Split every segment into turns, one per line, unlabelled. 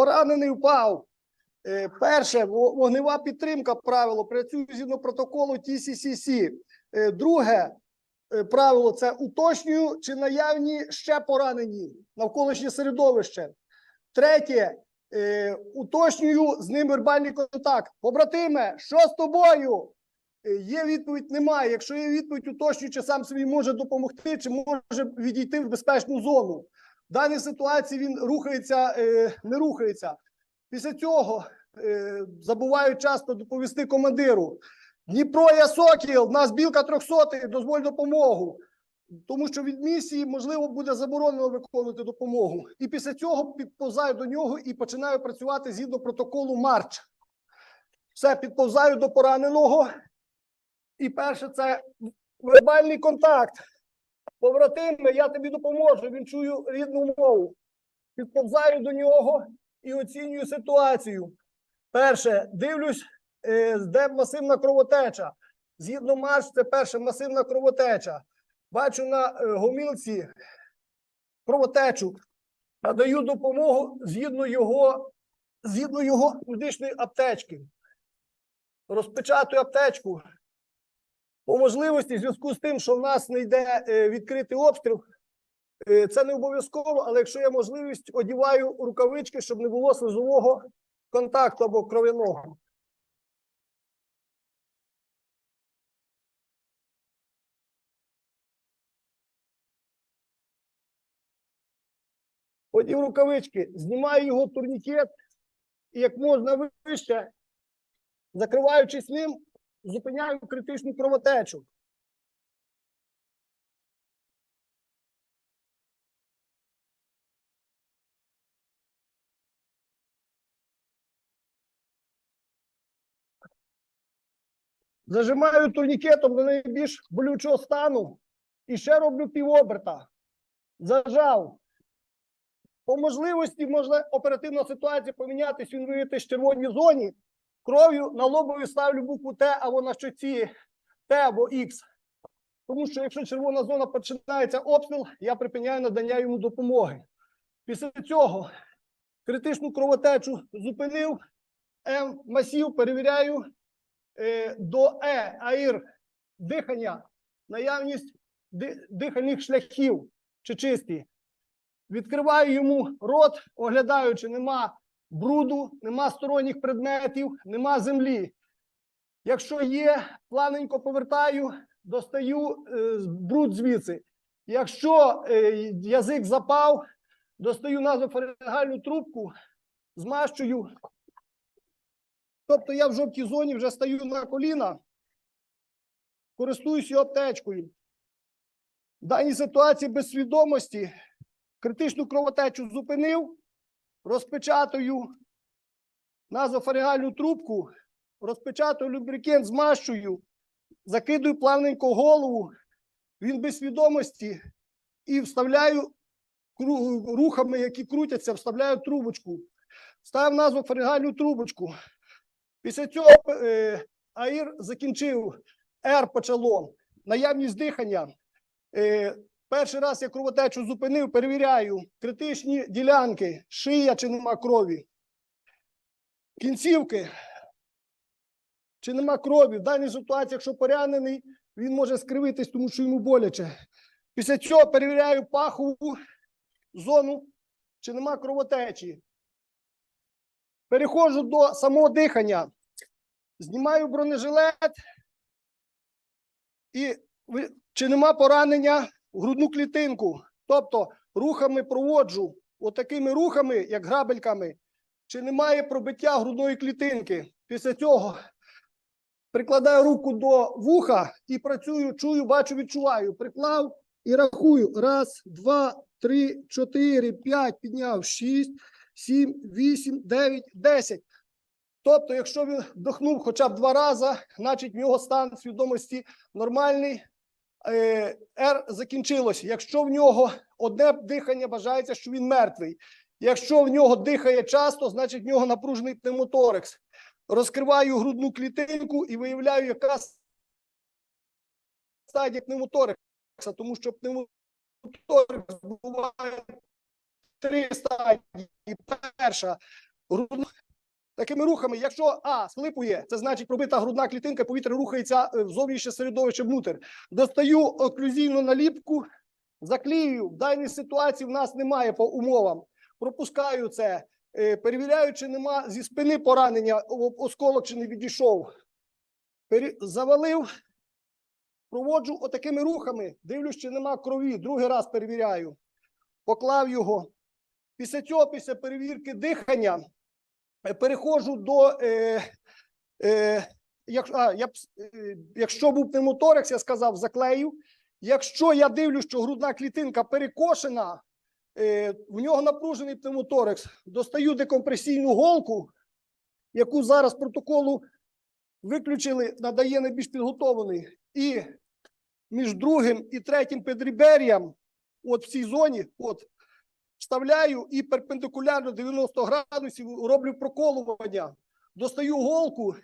Поранений впав. Е, Перше, вогнева підтримка правило працює згідно протоколу TCCC. Е, Друге е, правило це уточнюю, чи наявні ще поранені навколишнє середовище. Третє, уточнюю з ним вербальний контакт. Побратиме, що з тобою? Є відповідь, немає. Якщо є відповідь, уточнюю, чи сам собі може допомогти, чи може відійти в безпечну зону. В даній ситуації він рухається, е, не рухається. Після цього е, забувають часто доповісти командиру. Дніпро я Сокіл, нас білка 300, дозволь допомогу. Тому що від місії, можливо, буде заборонено виконувати допомогу. І після цього підповзаю до нього і починаю працювати згідно протоколу Марч. Все, підповзаю до пораненого. І перше це вербальний контакт. Побратиме, я тобі допоможу. Він чую рідну мову. Підповзаю до нього і оцінюю ситуацію. Перше, дивлюсь, е, де масивна кровотеча. Згідно марш, це перша масивна кровотеча. Бачу на е, гомілці кровотечу. Надаю допомогу згідно його, згідно його медичної аптечки. Розпечатую аптечку. По можливості, в зв'язку з тим, що в нас не йде е, відкритий обстріл, е, це не обов'язково, але якщо є можливість, одіваю рукавички, щоб не було слизового контакту або кров'яного. Одів рукавички, знімаю його турнікет і як можна вище, закриваючись ним, зупиняю критичну кровотечу. Зажимаю турнікетом до найбільш болючого стану і ще роблю півоберта. Зажав. По можливості можна оперативна ситуація помінятися, він виявитись в червоній зоні. Кров'ю на лобові ставлю букву Т або на щоці Т або Х. Тому що якщо червона зона починається обстріл, я припиняю надання йому допомоги. Після цього критичну кровотечу зупинив, М масів перевіряю е, до Е, аїр, дихання, наявність дихальних шляхів чи чисті. Відкриваю йому рот, оглядаючи, нема бруду, нема сторонніх предметів, нема землі. Якщо є, плавненько повертаю, достаю е, бруд звідси. Якщо е, язик запав, достаю назофарингальну трубку, змащую. Тобто я в жовтій зоні вже стою на коліна, користуюся аптечкою. В даній ситуації без свідомості критичну кровотечу зупинив, розпечатую назофарінгальну трубку, розпечатую любрикент, змащую, закидую плавненько голову, він без свідомості і вставляю рухами, які крутяться, вставляю трубочку. Ставив назофарінгальну трубочку. Після цього е, АІР закінчив, Р почало, наявність дихання. Е, Перший раз я кровотечу зупинив, перевіряю критичні ділянки, шия чи нема крові. Кінцівки. Чи нема крові? В даній ситуації, якщо поранений, він може скривитись, тому що йому боляче. Після цього перевіряю пахову зону, чи нема кровотечі. Переходжу до самого дихання. Знімаю бронежилет і чи нема поранення грудну клітинку. Тобто рухами проводжу, отакими рухами, як грабельками, чи немає пробиття грудної клітинки. Після цього прикладаю руку до вуха і працюю, чую, бачу, відчуваю. Приклав і рахую. Раз, два, три, чотири, п'ять, підняв, шість, сім, вісім, дев'ять, десять. Тобто, якщо він вдохнув хоча б два рази, значить в нього стан свідомості нормальний, Р закінчилось. Якщо в нього одне дихання, бажається, що він мертвий. Якщо в нього дихає часто, значить в нього напружений пневмоторекс. Розкриваю грудну клітинку і виявляю, яка стадія пневмоторекса, тому що пневмоторекс буває три стадії. Перша грудну такими рухами. Якщо А схлипує, це значить пробита грудна клітинка, повітря рухається е, в зовнішнє середовище внутрь. Достаю оклюзійну наліпку, заклеюю. В даній ситуації в нас немає по умовам. Пропускаю це, е, перевіряю, чи нема зі спини поранення, осколок чи не відійшов. Завалив, проводжу отакими рухами, дивлюсь, чи нема крові. Другий раз перевіряю. Поклав його. Після цього, після перевірки дихання, переходжу до. Е, е, як, а, я, е, якщо був пневмоторекс, я сказав, заклею. Якщо я дивлюсь, що грудна клітинка перекошена, е, в нього напружений пневмоторекс, достаю декомпресійну голку, яку зараз протоколу виключили, надає найбільш підготовлений. І між другим і третім педріберіям, от в цій зоні, от вставляю і перпендикулярно 90 градусів роблю проколування. Достаю голку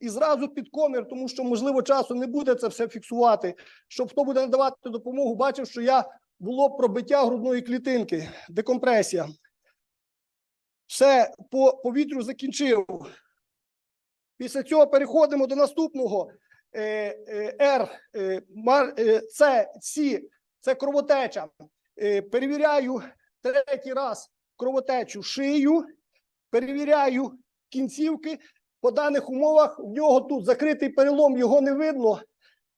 і зразу під комір, тому що, можливо, часу не буде це все фіксувати. Щоб хто буде надавати допомогу, бачив, що я було пробиття грудної клітинки, декомпресія. Все по повітрю закінчив. Після цього переходимо до наступного. Е, е, Р, е, С, С, це кровотеча. Перевіряю третій раз кровотечу шию, перевіряю кінцівки. По даних умовах в нього тут закритий перелом, його не видно,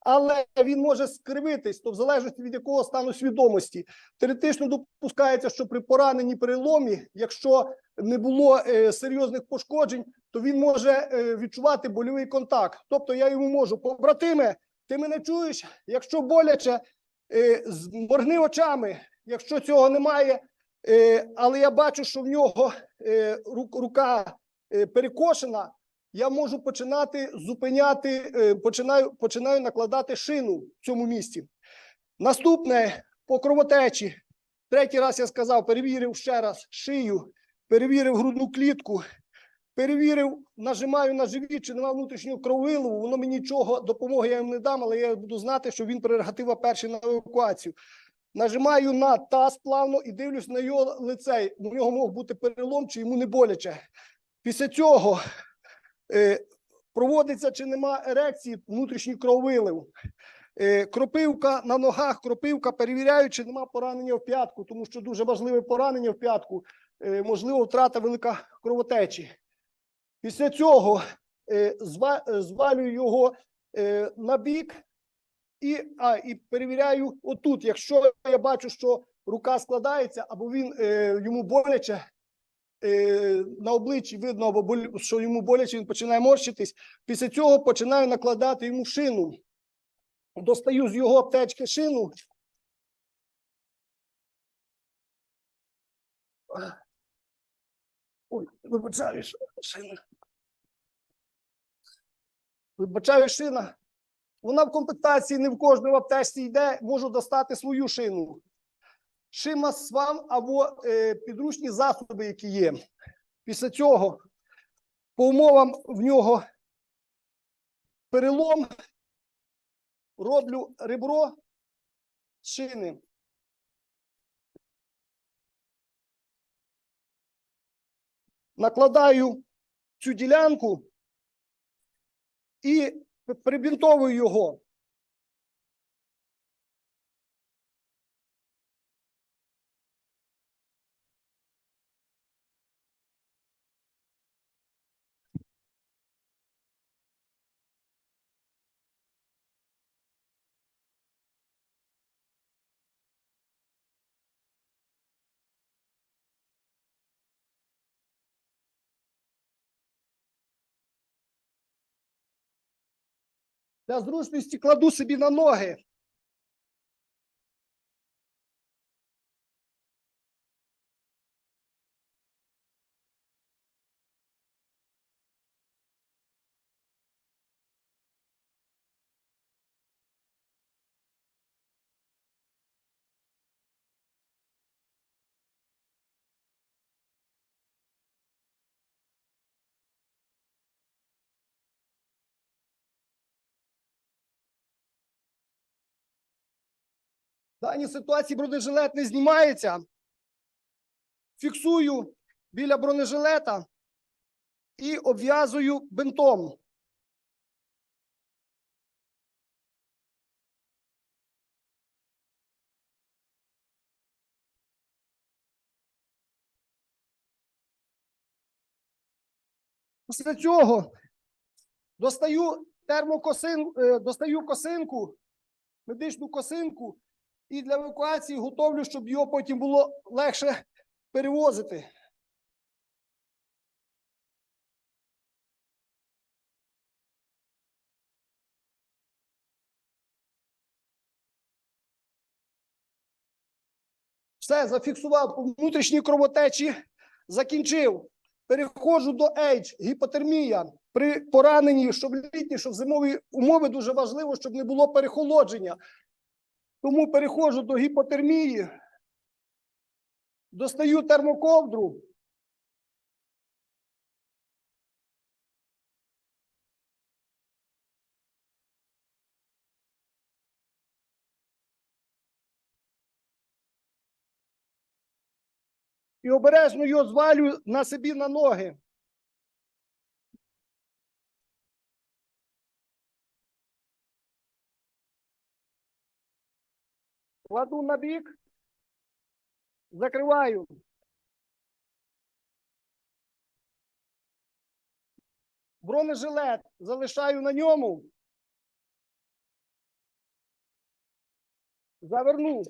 але він може скривитись, то в залежності від якого стану свідомості. Теоретично допускається, що при пораненні переломі, якщо не було е, серйозних пошкоджень, то він може е, відчувати больовий контакт. Тобто я йому можу, побратиме, ти мене чуєш? Якщо боляче, е, моргни очами. Якщо цього немає, але я бачу, що в нього е, рука е, перекошена, я можу починати зупиняти, е, починаю, починаю накладати шину в цьому місці. Наступне по кровотечі. Третій раз я сказав, перевірив ще раз шию, перевірив грудну клітку, перевірив, нажимаю на живіт, чи немає внутрішнього кровилову. Воно мені нічого допомоги я їм не дам, але я буду знати, що він прерогатива перший на евакуацію. Нажимаю на таз плавно і дивлюсь на його лице. У нього мог бути перелом, чи йому не боляче. Після цього е, проводиться, чи нема ерекції, внутрішній крововилив. Е, кропивка на ногах, кропивка, перевіряю, чи нема поранення в п'ятку, тому що дуже важливе поранення в п'ятку, е, можливо, втрата велика кровотечі. Після цього е, е, звалюю його е, на бік і, а, і перевіряю отут. Якщо я бачу, що рука складається, або він е, йому боляче, е, на обличчі видно, або боль- що йому боляче, він починає морщитись. Після цього починаю накладати йому шину. Достаю з його аптечки шину. Ой, вибачаю, шина. Вибачаю, шина. Вона в комплектації не в кожній аптечці йде, можу достати свою шину. Шима свам або е, підручні засоби, які є. Після цього по умовам в нього перелом, роблю ребро шини. Накладаю цю ділянку і прибінтовую його. Для зручності кладу собі на ноги. Даній ситуації бронежилет не знімається. Фіксую біля бронежилета і обв'язую бинтом. Після цього достаю термокосин, е, достаю косинку, медичну косинку, і для евакуації готовлю, щоб його потім було легше перевозити. Все, зафіксував по внутрішній кровотечі, закінчив. Переходжу до H, гіпотермія. При пораненні, що в літні, що в зимові умови, дуже важливо, щоб не було перехолодження. Тому переходжу до гіпотермії, достаю термоковдру. І обережно його звалю на собі на ноги. Кладу на бік, закриваю. Бронежилет залишаю на ньому. Заверну.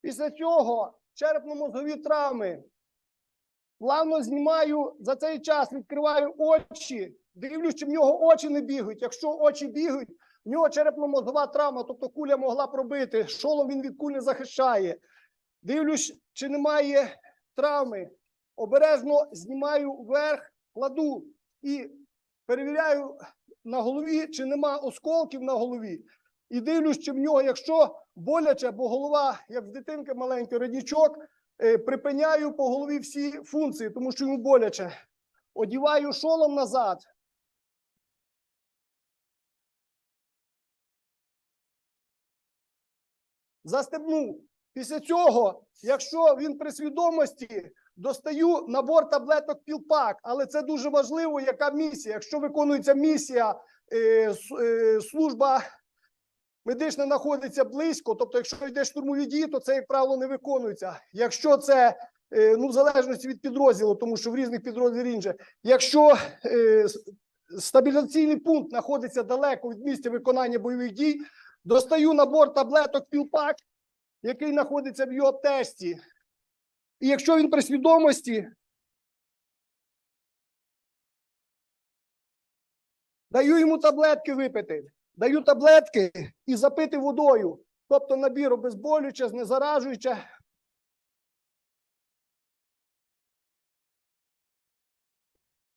Після цього черепно-мозгові травми. Плавно знімаю за цей час, відкриваю очі, дивлюсь, чи в нього очі не бігають. Якщо очі бігають, в нього черепно-мозгова травма, тобто куля могла пробити, шолом він від кулі захищає. Дивлюсь, чи немає травми. Обережно знімаю вверх, кладу і перевіряю на голові, чи нема осколків на голові. І дивлюсь, чи в нього, якщо боляче, бо голова, як в дитинки маленький роднічок, е, припиняю по голові всі функції, тому що йому боляче. Одіваю шолом назад. Застебнув. Після цього, якщо він при свідомості, достаю набор таблеток пілпак, але це дуже важливо, яка місія. Якщо виконується місія, е, е, служба медична знаходиться близько, тобто, якщо йде штурмові дії, то це, як правило, не виконується. Якщо це е, ну, в залежності від підрозділу, тому що в різних підрозділах інше. Якщо стабілізаційний пункт знаходиться далеко від місця виконання бойових дій, достаю набор таблеток пілпак, який знаходиться в його тесті. І якщо він при свідомості, даю йому таблетки випити. Даю таблетки і запити водою. Тобто набір обезболююче, знезаражуюче.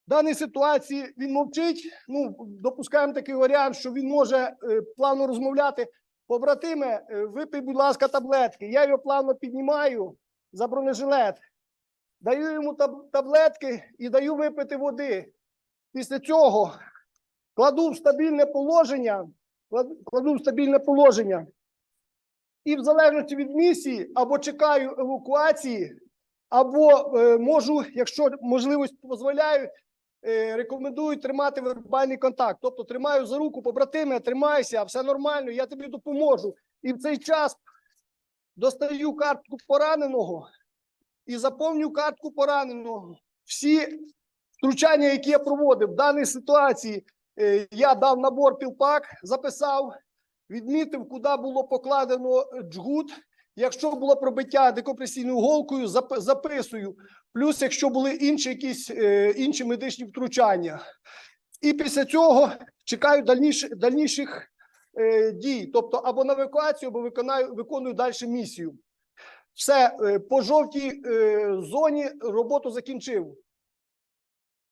В даній ситуації він мовчить. Ну, допускаємо такий варіант, що він може е, плавно розмовляти. Побратиме, е, випий, будь ласка, таблетки. Я його плавно піднімаю за бронежилет. Даю йому таблетки і даю випити води. Після цього кладу в стабільне положення, кладу в стабільне положення. І в залежності від місії або чекаю евакуації, або е, можу, якщо можливість дозволяє, е, рекомендую тримати вербальний контакт. Тобто тримаю за руку, побратиме, тримайся, все нормально, я тобі допоможу. І в цей час достаю картку пораненого і заповню картку пораненого. Всі втручання, які я проводив в даній ситуації, е, я дав набор пілпак, записав, відмітив, куди було покладено джгут. Якщо було пробиття декомпресійною голкою, записую. Плюс, якщо були інші якісь е, інші медичні втручання. І після цього чекаю дальніш, дальніших е, дій, тобто або на евакуацію, або виконаю, виконую далі місію. Все, е, по жовтій е, зоні роботу закінчив.